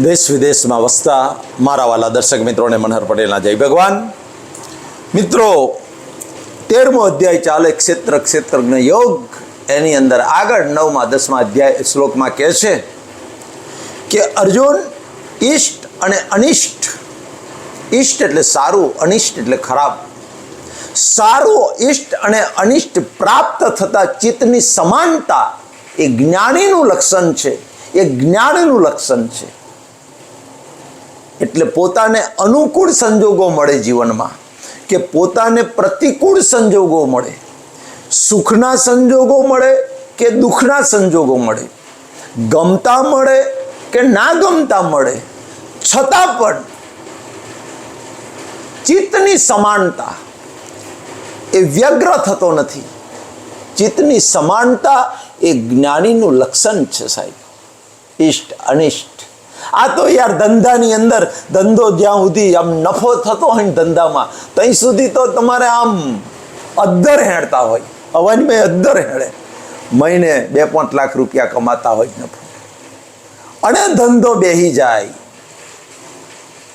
દેશ વિદેશમાં વસતા મારા વાલા દર્શક મિત્રોને મનહર પટેલના જય ભગવાન. મિત્રો, તેરમો અધ્યાય ચાલે ક્ષેત્ર, ક્ષેત્રજ્ઞ યોગ. એની અંદર આગળ નવમાં, દસમા અધ્યાય શ્લોકમાં કહે છે કે અર્જુન ઈષ્ટ અને અનિષ્ટ. ઈષ્ટ એટલે સારું, અનિષ્ટ એટલે ખરાબ. સારું, ઈષ્ટ અને અનિષ્ટ પ્રાપ્ત થતા ચિત્તની સમાનતા એ જ્ઞાનીનું લક્ષણ છે. એ જ્ઞાનનું લક્ષણ છે. એટલે પોતાને અનુકૂળ સંજોગો મળે જીવનમાં કે પોતાને પ્રતિકૂળ સંજોગો મળે. સુખના સંજોગો મળે કે દુઃખના સંજોગો મળે. ગમતા મળે કે ના ગમતા મળે. છતાં પણ ચિત્તની સમાનતા એ વ્યગ્ર થતો નથી. ચિત્તની સમાનતા એ જ્ઞાનીનું લક્ષણ છે સાહેબ. ઈષ્ટ અનિષ્ટ. આ તો યાર ધંધાની અંદર ધંધો જ્યાં સુધી આમ નફો થતો હોય ને ધંધામાં ત્યાં સુધી તો તમારે આમ અદ્ધર હેડતા હોય. અવાજમાં અદ્દર હેડે મહિને બે પાંચ લાખ રૂપિયા કમાતા હોય નફો. અને ધંધો બેહી જાય.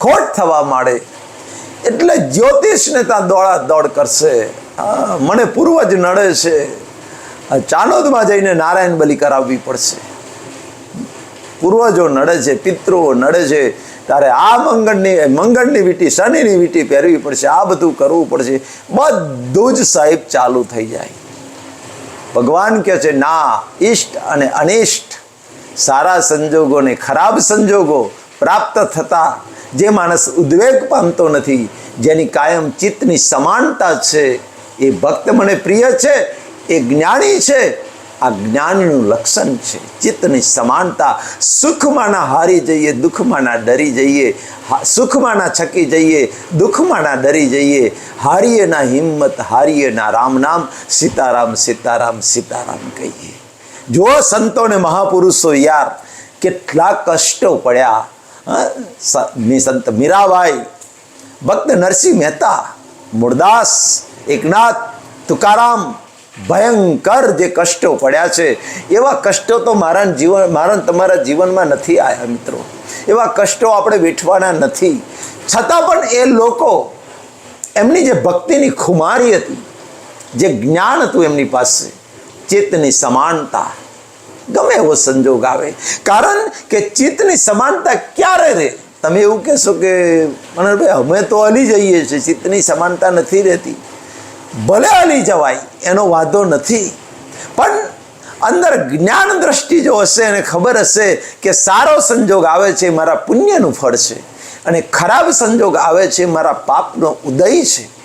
ખોટ થવા માંડે. એટલે જ્યોતિષને ત્યાં દોડા દોડ કરશે. મને પૂર્વજ નડે છે. ચાનોદમાં જઈને નારાયણ બલિ કરાવવી પડશે. પૂર્વજો નડે છે, પિતૃઓ નડે છે, તારે આ મંગળની મંગળની વીટી, શનિની વીટી પહેરવી પડશે, આ બધું કરવું પડશે. બધું જ સાહેબ ચાલુ થઈ જાય. ભગવાન કહે છે, ના, ઈષ્ટ અને અનિષ્ટ સારા સંજોગો ને ખરાબ સંજોગો પ્રાપ્ત થતા જે માણસ ઉદ્વેગ પામતો નથી, જેની કાયમ ચિત્તની સમાનતા છે, એ ભક્ત મને પ્રિય છે, એ જ્ઞાની છે આ જ્ઞાનનું લક્ષણ છે. ચિત્તની સમાનતા સુખમાંના હારી જઈએ દુઃખમાંના ડરી જઈએ હા, સુખમાંના છકી જઈએ દુઃખમાંના ડરી જઈએ હારીએ ના હિંમત હારીએ ના રામ નામ સીતારામ સીતારામ સીતારામ કહીએ. જો સંતોને મહાપુરુષો યાર કેટલા કષ્ટો પડ્યા સંત મીરાબાઈ ભક્ત નરસિંહ મહેતા મુરદાસ એકનાથ તુકારામ ભયંકર જે કષ્ટો પડ્યા છે, એવા કષ્ટો તો મારા જીવન, મારા તમારા જીવનમાં નથી આવ્યા મિત્રો. એવા કષ્ટો આપણે વેઠવાના નથી. છતાં પણ એ લોકો એમની જે ભક્તિની ખુમારી હતી, જે જ્ઞાન હતું એમની પાસે, ચિત્તની સમાનતા. ગમે એવો સંજોગ આવે. કારણ કે ચિત્તની સમાનતા ક્યારે રહે? તમે એવું કહેશો કે, મનોહરભાઈ, અમે તો હલી જઈએ છીએ, ચિત્તની સમાનતા નથી રહેતી. ભલે હલી જવાય, એનો વાંધો નથી. પણ અંદર જ્ઞાન દ્રષ્ટિ જો હશે અને ખબર હશે કે સારો સંજોગ આવે છે મારા પુણ્યનું ફળ છે અને ખરાબ સંજોગ આવે છે મારા પાપનો ઉદય છે.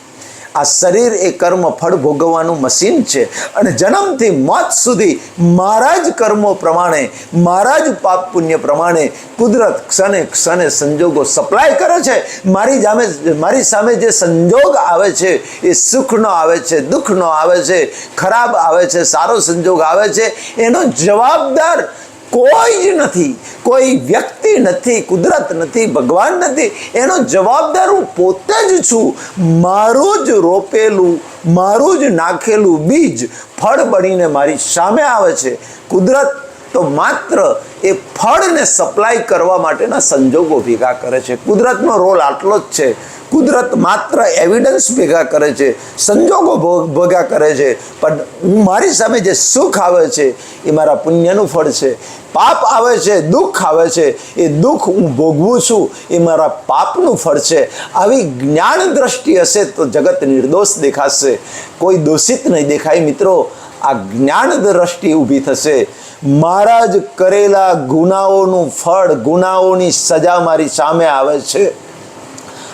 આ શરીર એ કર્મ ફળ ભોગવવાનું મશીન છે. અને જન્મથી મોત સુધી મારા જ કર્મો પ્રમાણે, મારા જ પાપ પુણ્ય પ્રમાણે કુદરત ક્ષણે ક્ષણે સંજોગો સપ્લાય કરે છે. મારી સામે મારી સામે જે સંજોગ આવે છે એ સુખનો આવે છે, દુઃખનો આવે છે, ખરાબ આવે છે, સારો સંજોગ આવે છે, એનો જવાબદાર કોઈ જ નથી, કોઈ વ્યક્તિ નથી, કુદરત નથી, ભગવાન નથી. એનો જવાબદાર હું પોતે જ છું. મારું જ રોપેલું, મારું જ નાખેલું બીજ ફળ બનીને મારી સામે આવે છે. કુદરત તો માત્ર એ ફળને સપ્લાય કરવા માટેના સંજોગો ભેગા કરે છે. કુદરતનો રોલ આટલો જ છે. કુદરત માત્ર એવિડન્સ ભેગા કરે છે, સંજોગો ભેગા કરે છે, પણ હું મારી સામે જે સુખ આવે છે, એ મારા પુણ્યનું ફળ છે. પાપ આવે છે, દુઃખ આવે છે, એ દુઃખ હું ભોગવું છું, એ મારા પાપનું ફળ છે. આવી જ્ઞાન દ્રષ્ટિ હશે તો જગત નિર્દોષ દેખાશે. કોઈ દોષિત નહીં દેખાય મિત્રો. આ જ્ઞાન દ્રષ્ટિ ઊભી થશે. મારા જ કરેલા ગુનાઓનું ફળ, ગુનાઓની સજા મારી સામે આવે છે.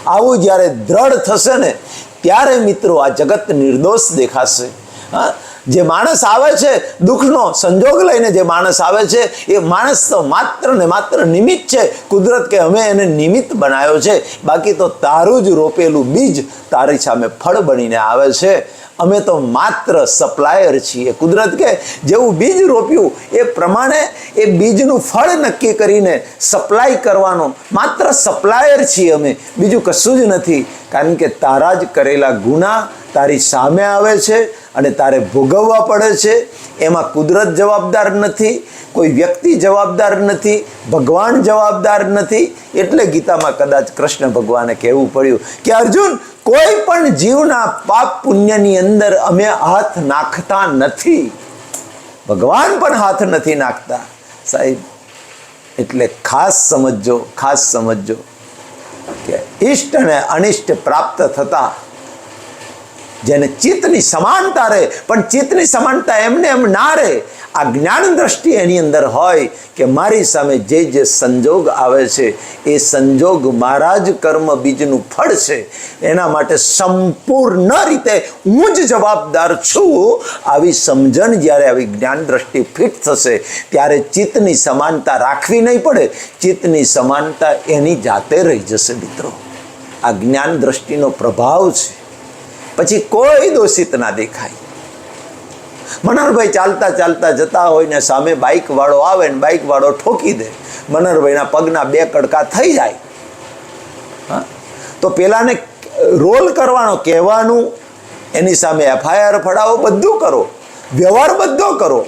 આવું જ્યારે દ્રઢ થશે ને, ત્યારે મિત્રો આ જગત નિર્દોષ દેખાશે. હા? જે માણસ આવે છે, દુઃખનો સંજોગ લઈને જે માણસ આવે છે, એ માણસ તો માત્ર ને માત્ર નિમિત્ત છે. કુદરત કે અમે એને નિમિત્ત બનાવ્યો છે. બાકી તો તારું જ રોપેલું બીજ તારી સામે ફળ બનીને આવે છે. અમે તો માત્ર સપ્લાયર છીએ. કુદરત કે જેવું બીજ રોપ્યું, એ પ્રમાણે એ બીજનું ફળ નક્કી કરીને સપ્લાય કરવાનો માત્ર સપ્લાયર છીએ અમે. બીજું કશું જ નથી. કારણ કે તારા જ કરેલા ગુના તારી સામે આવે છે અને તારે ભોગવવા પડે છે. એમાં કુદરત જવાબદાર નથી, કોઈ વ્યક્તિ જવાબદાર નથી, ભગવાન જવાબદાર નથી. એટલે ગીતામાં કદાચ કૃષ્ણ ભગવાને કહેવું પડ્યું કે અર્જુન કોઈ પણ જીવના પાપ પુણ્યની અંદર અમે હાથ નાખતા નથી. ભગવાન પણ હાથ નથી નાખતા. સાહેબ, એટલે ખાસ સમજજો ખાસ સમજજો કે ઇષ્ટ અને અનિષ્ટ પ્રાપ્ત થતા જેને ચિત્તની સમાનતા રહે, પણ ચિત્તની સમાનતા એમને એમ ના રહે આ જ્ઞાન દ્રષ્ટિ એની અંદર હોય કે મારી સામે જે જે સંજોગ આવે છે, એ સંજોગ મારા જ કર્મ બીજનું ફળ છે. એના માટે સંપૂર્ણ રીતે હું જ જવાબદાર છું. આવી સમજણ જ્યારે આવી જ્ઞાન દ્રષ્ટિ ફિટ થશે, ત્યારે ચિત્તની સમાનતા રાખવી નહીં પડે. ચિત્તની સમાનતા એની જાતે રહી જશે મિત્રો. આ જ્ઞાન દ્રષ્ટિનો પ્રભાવ છે. પછી કોઈ દોષિત ના દેખાય. મનોહરભાઈ ચાલતા ચાલતા જતા હોય ને સામે બાઇકવાળો આવે ને બાઇક વાળો ઠોકી દે. મનહરભાઈના પગના બે કડકા થઈ જાય. હા? તો પેલાને રોલ કરવાનો, કહેવાનું, એની સામે એફઆઈઆર ફડાવો, બધું કરો. વ્યવહાર બધો કરો.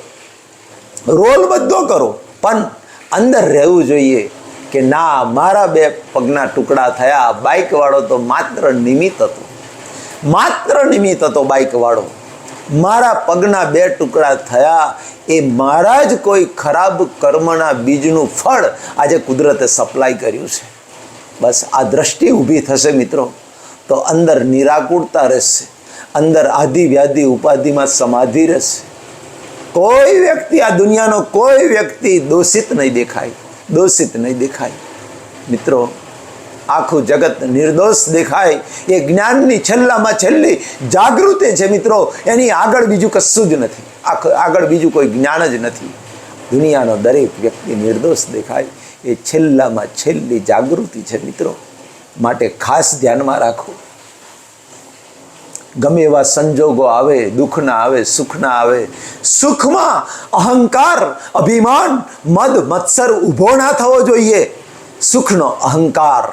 રોલ બધો કરો. પણ અંદર રહેવું જોઈએ કે ના, મારા બે પગના ટુકડા થયા. બાઇક વાળો તો માત્ર નિમિત્ત હતો. માત્ર નિમિત્ત હતો બાઇક વાળો મારા પગના બે ટુકડા થયા. એ મારા જ કોઈ ખરાબ કર્મના બીજનું ફળ આજે કુદરતે સપ્લાય કર્યું છે. બસ આ દ્રષ્ટિ ઊભી થશે મિત્રો. તો અંદર નિરાકુરતા રહેશે. અંદર આધિ વ્યાધિ ઉપાધિમાં સમાધિ રહેશે. કોઈ વ્યક્તિ આ દુનિયાનો કોઈ વ્યક્તિ દોષિત નહીં દેખાય. દોષિત નહીં દેખાય. મિત્રો આખું જગત નિર્દોષ દેખાય. એ જ્ઞાનની છેલ્લામાં છેલ્લી જાગૃતિ છે મિત્રો. એની આગળ બીજું કશું જ નથી. આખું, આગળ બીજું કોઈ જ્ઞાન જ નથી. દુનિયાનો દરેક વ્યક્તિ નિર્દોષ દેખાય. એ છેલ્લામાં છેલ્લી જાગૃતિ છે મિત્રો. માટે ખાસ ધ્યાનમાં રાખો. ગમે એવા સંજોગો આવે, દુઃખના આવે, સુખના આવે, સુખમાં અહંકાર, અભિમાન, મદ, મત્સર ઊભો ના થવો જોઈએ. સુખનો અહંકાર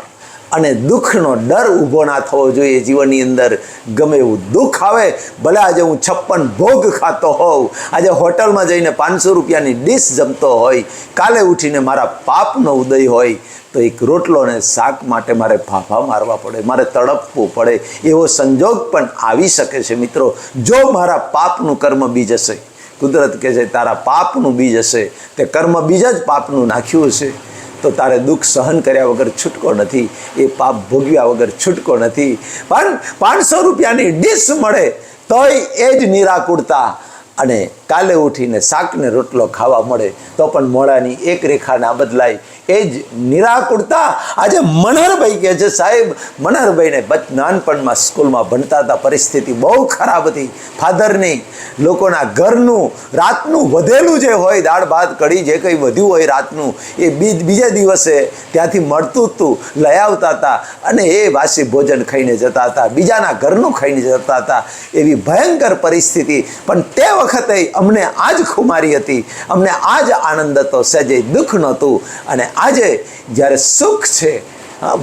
અને દુઃખનો ડર ઊભો ના થવો જોઈએ જીવનની અંદર. ગમે એવું દુઃખ આવે, ભલે આજે હું છપ્પન ભોગ ખાતો હોઉં, આજે હોટલમાં જઈને પાંચસો રૂપિયાની ડીશ જમતો હોય, કાલે ઉઠીને મારા પાપનો ઉદય હોય, તો એક રોટલો ને શાક માટે મારે ફાફા મારવા પડે, મારે તડપવું પડે, એવો સંજોગ પણ આવી શકે છે મિત્રો. જો મારા પાપનું કર્મ બીજ હશે, કુદરત કહે છે, તારા પાપનું બીજ હશે. તે કર્મ બીજ જ પાપનું નાખ્યું હશે. તો તારે દુઃખ સહન કર્યા વગર છૂટકો નથી. એ પાપ ભોગવ્યા વગર છૂટકો નથી. પણ પાંચસો રૂપિયાની ડીશ મળે, તોય એ જ નિરાકુરતા. અને કાલે ઉઠીને શાકને રોટલો ખાવા મળે તો પણ મોડાની એક રેખા ના બદલાય. એ જ નિરાકુરતા. આજે મનહરભાઈ કહે છે, સાહેબ, મનહરભાઈને નાનપણમાં સ્કૂલમાં ભણતા હતા, પરિસ્થિતિ બહુ ખરાબ હતી. ફાધરની, લોકોના ઘરનું, રાતનું વધેલું જે હોય, દાળ, ભાત, કઢી, જે કંઈ વધ્યું હોય રાતનું, એ બીજ, બીજે દિવસે ત્યાંથી મળતું હતું લઈ આવતા હતા અને એ વાસી ભોજન ખાઈને જતા હતા. બીજાના ઘરનું ખાઈને જતા હતા. એવી ભયંકર પરિસ્થિતિ. પણ તે વખતે અમને આ જ ખુમારી હતી. અમને આ જ આનંદ હતો, સહેજે દુઃખ નહોતું. અને આજે જ્યારે સુખ છે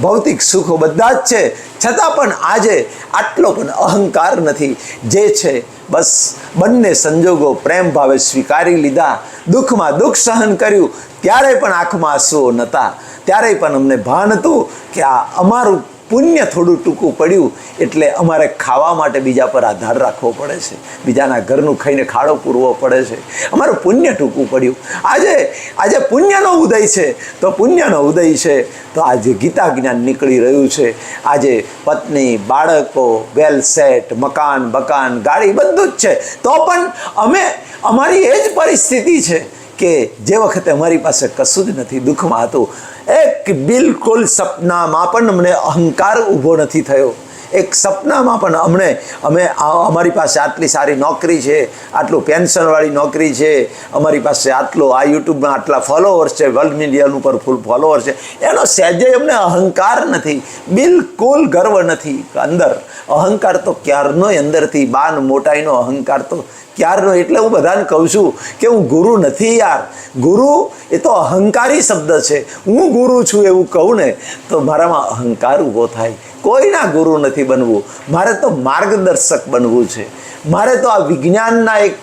ભૌતિક સુખો બધા જ છે, છતાં પણ આજે આટલો પણ અહંકાર નથી. જે છે, બસ બંને સંજોગો પ્રેમ ભાવે સ્વીકારી લીધા. દુઃખમાં દુઃખ સહન કર્યું. ત્યારે પણ આંખમાં આંસુઓ નહોતા. ત્યારે પણ અમને ભાન હતું કે આ અમારું પુણ્ય થોડું ટૂંકું પડ્યું એટલે અમારે ખાવા માટે બીજા પર આધાર રાખવો પડે છે. બીજાના ઘરનું ખાઈને ખાડો પૂરવો પડે છે. અમારું પુણ્ય ટૂંકું પડ્યું. આજે આજે પુણ્યનો ઉદય છે. તો પુણ્યનો ઉદય છે. તો આજે ગીતા જ્ઞાન નીકળી રહ્યું છે. આજે પત્ની, બાળકો, વેલ સેટ, મકાન, બકાન, ગાડી બધું જ છે. તો પણ અમે, અમારી એ જ પરિસ્થિતિ છે. કે જે વખતે અમારી પાસે કશું જ નથી, દુઃખમાં હતું, એક બિલકુલ સપનામાં પણ અમને અહંકાર ઊભો નથી થયો. એક સપનામાં પણ અમને, અમે અમારી પાસે આટલી સારી નોકરી છે, આટલું પેન્શનવાળી નોકરી છે, અમારી પાસે આટલું, આ યુટ્યુબમાં આટલા ફોલોવર્સ છે વર્લ્ડ મીડિયાનું ઉપર ફૂલ ફોલોઅર્સ છે. એનો સહેજે અમને અહંકાર નથી, બિલકુલ ગર્વ નથી અંદર. અહંકાર તો ક્યારનોય અંદરથી, બાન મોટાઈનો અહંકાર તો ક્યારનો એટલે હું બધાને કહું છું કે હું ગુરુ નથી યાર. ગુરુ એ તો અહંકારી શબ્દ છે. હું ગુરુ છું એવું કહું ને, તો મારામાં અહંકાર ઊભો થાય. કોઈના ગુરુ નથી બનવું. મારે તો માર્ગદર્શક બનવું છે. મારે તો આ વિજ્ઞાનના એક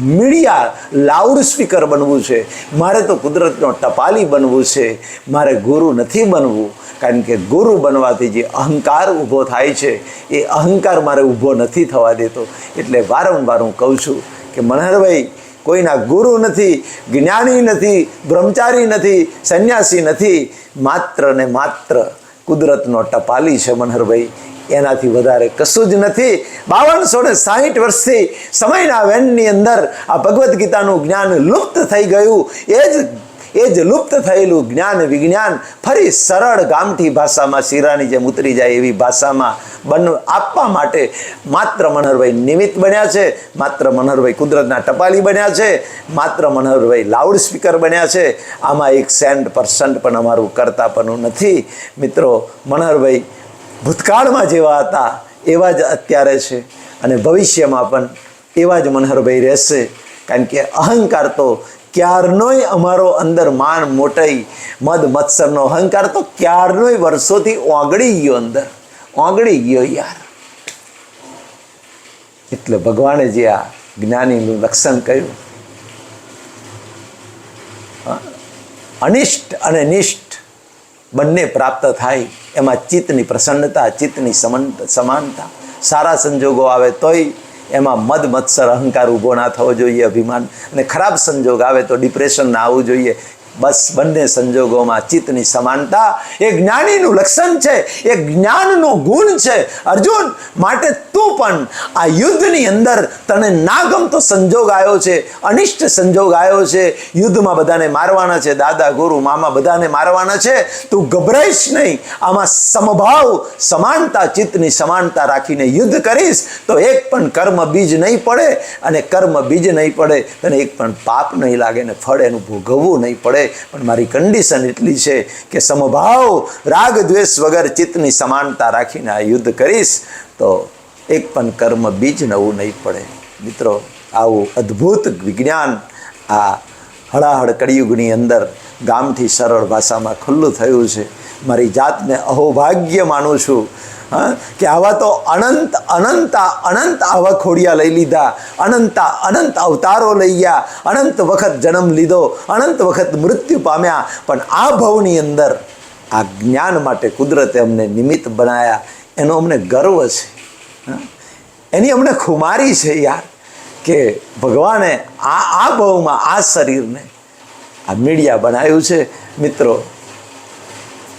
મીડિયા લાઉડ સ્પીકર બનવું છે. મારે તો કુદરતનો ટપાલી બનવું છે. મારે ગુરુ નથી બનવું. કારણ કે ગુરુ બનવાથી જે અહંકાર ઊભો થાય છે, એ અહંકાર મારે ઊભો નથી થવા દેતો. એટલે વારંવાર હું કહું છું કે, મનહરભાઈ, કોઈના ગુરુ નથી, જ્ઞાની નથી, બ્રહ્મચારી નથી, સંન્યાસી નથી, માત્ર ને માત્ર કુદરતનો ટપાલી છે મનહરભાઈ. એનાથી વધારે કશું જ નથી. બાવનસો ને સાહીઠ વર્ષથી સમયના વેનની અંદર આ ભગવદ્ ગીતાનું જ્ઞાન લુપ્ત થઈ ગયું. એ જ એ જ લુપ્ત થયેલું જ્ઞાન વિજ્ઞાન ફરી સરળ ગામઠી ભાષામાં શીરાની જેમ ઉતરી જાય એવી ભાષામાં બન આપવા માટે માત્ર મનહરભાઈ નિમિત્ત બન્યા છે, માત્ર મનહરભાઈ કુદરતના ટપાલી બન્યા છે, માત્ર મનહરભાઈ લાઉડ સ્પીકર બન્યા છે. આમાં એક સેન્ટ પર્સન્ટ પણ અમારું કરતાપણું નથી. મિત્રો, મનહરભાઈ ભૂતકાળમાં જેવા હતા, એવા જ અત્યારે છે અને ભવિષ્યમાં પણ એવા જ મનહરભાઈ રહેશે. કારણ કે અહંકાર તો ક્યારનોય અમારો અંદર માન મોટાઈ, મદ, મત્સરનો અહંકાર તો ક્યારનોય વર્ષોથી ઓગળી ગયો અંદર. ઓગળી ગયો યાર. એટલે ભગવાને જે આ જ્ઞાનીનું લક્ષણ કહ્યું? અનિષ્ટ અને નિષ્ઠ બંને પ્રાપ્ત થાય, એમાં ચિત્તની પ્રસન્નતા, ચિત્તની સમાનતા. સારા સંજોગો આવે તોય એમાં મદ, મત્સર, અહંકાર ઊભો ના થવો જોઈએ અભિમાન. અને ખરાબ સંજોગ આવે તો ડિપ્રેશન ના આવવું જોઈએ. બસ બંને સંજોગોમાં ચિત્તની સમાનતા એ જ્ઞાનીનું લક્ષણ છે, એ જ્ઞાનનો ગુણ છે. અર્જુન, માટે તું પણ આ યુદ્ધની અંદર તને ના ગમતો સંજોગ આવ્યો છે, અનિષ્ટ સંજોગ આવ્યો છે. યુદ્ધમાં બધાને મારવાના છે, દાદા, ગુરુ, મામા બધાને મારવાના છે. તું ગભરાઈશ નહીં. આમાં સમભાવ, સમાનતા, ચિત્તની સમાનતા રાખીને યુદ્ધ કરીશ તો એક પણ કર્મ બીજ નહીં પડે અને કર્મ બીજ નહીં પડે તને એક પણ પાપ નહીં લાગે ને ફળ એનું ભોગવવું નહીં પડે. પણ મારી કન્ડિશન એટલી છે કે સમભાવ, રાગ, દ્વેષ વગર ચિત્તની સમાનતા રાખીને આ યુદ્ધ કરીશ, તો એક પણ કર્મ બીજ નવું નહીં પડે. મિત્રો, આવું અદ્ભુત વિજ્ઞાન આ હળાહળ કળિયુગની અંદર ગામથી સરળ ભાષામાં ખુલ્લું થયું છે. મારી જાતને અહોભાગ્ય માનું છું. હા? કે આવા તો અનંત અનંત અનંત આવા ખોડિયા લઈ લીધા. અનંતા, અનંત અવતારો લઈ ગયા. અનંત વખત જન્મ લીધો. અનંત વખત મૃત્યુ પામ્યા. પણ આ ભવની અંદર આ જ્ઞાન માટે કુદરતે અમને નિમિત્ત બનાયા. એનો અમને ગર્વ છે? એની અમને ખુમારી છે યાર કે ભગવાને આ આ ભવમાં, આ શરીરને આ મીડિયા બનાવ્યું છે. મિત્રો,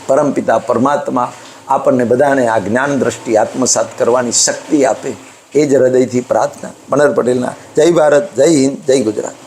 પરમપિતા પરમાત્મા આપણને બધાને આ જ્ઞાન દ્રષ્ટિ, આત્મસાત કરવાની શક્તિ આપે. એ જ હૃદયથી પ્રાર્થના. મનર પટેલના, જય ભારત, જય હિન્દ, જય ગુજરાત.